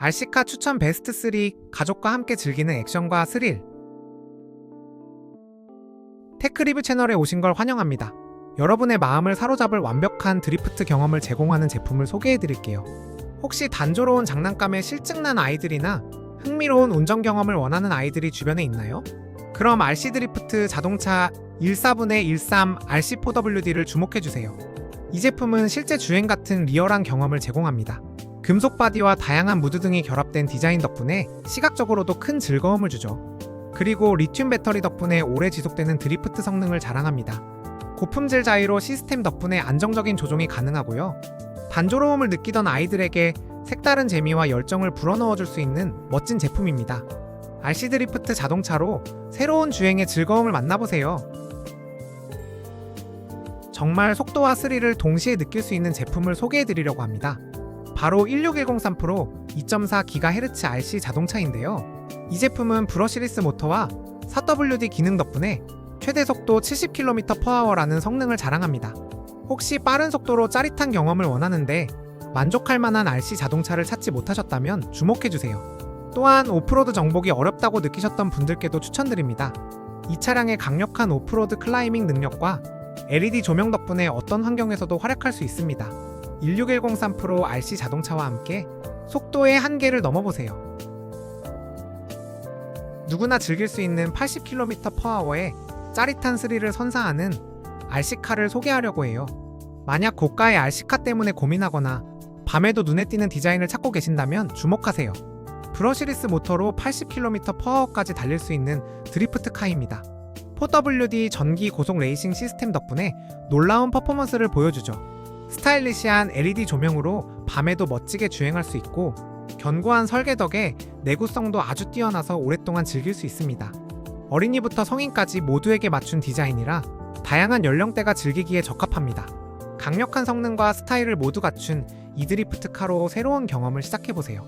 RC카 추천 베스트 3 가족과 함께 즐기는 액션과 스릴 테크리뷰 채널에 오신 걸 환영합니다. 여러분의 마음을 사로잡을 완벽한 드리프트 경험을 제공하는 제품을 소개해 드릴게요. 혹시 단조로운 장난감에 실증난 아이들이나 흥미로운 운전 경험을 원하는 아이들이 주변에 있나요? 그럼 RC 드리프트 자동차 14분의 13 RC4WD를 주목해 주세요. 이 제품은 실제 주행 같은 리얼한 경험을 제공합니다. 금속 바디와 다양한 무드 등이 결합된 디자인 덕분에 시각적으로도 큰 즐거움을 주죠. 그리고 리튬 배터리 덕분에 오래 지속되는 드리프트 성능을 자랑합니다. 고품질 자이로 시스템 덕분에 안정적인 조종이 가능하고요. 단조로움을 느끼던 아이들에게 색다른 재미와 열정을 불어넣어 줄 수 있는 멋진 제품입니다. RC 드리프트 자동차로 새로운 주행의 즐거움을 만나보세요. 정말 속도와 스릴을 동시에 느낄 수 있는 제품을 소개해 드리려고 합니다. 바로 16103 프로 2.4GHz RC 자동차인데요. 이 제품은 브러시리스 모터와 4WD 기능 덕분에 최대 속도 70km/h라는 성능을 자랑합니다. 혹시 빠른 속도로 짜릿한 경험을 원하는데 만족할 만한 RC 자동차를 찾지 못하셨다면 주목해 주세요. 또한 오프로드 정복이 어렵다고 느끼셨던 분들께도 추천드립니다. 이 차량의 강력한 오프로드 클라이밍 능력과 LED 조명 덕분에 어떤 환경에서도 활약할 수 있습니다. 16103 프로 RC 자동차와 함께 속도의 한계를 넘어보세요. 누구나 즐길 수 있는 80km/h의 짜릿한 스릴을 선사하는 RC카를 소개하려고 해요. 만약 고가의 RC카 때문에 고민하거나 밤에도 눈에 띄는 디자인을 찾고 계신다면 주목하세요. 브러시리스 모터로 80km/h까지 달릴 수 있는 드리프트 카입니다. 4WD 전기 고속 레이싱 시스템 덕분에 놀라운 퍼포먼스를 보여주죠. 스타일리시한 LED 조명으로 밤에도 멋지게 주행할 수 있고 견고한 설계 덕에 내구성도 아주 뛰어나서 오랫동안 즐길 수 있습니다. 어린이부터 성인까지 모두에게 맞춘 디자인이라 다양한 연령대가 즐기기에 적합합니다. 강력한 성능과 스타일을 모두 갖춘 이 드리프트 카로 새로운 경험을 시작해보세요.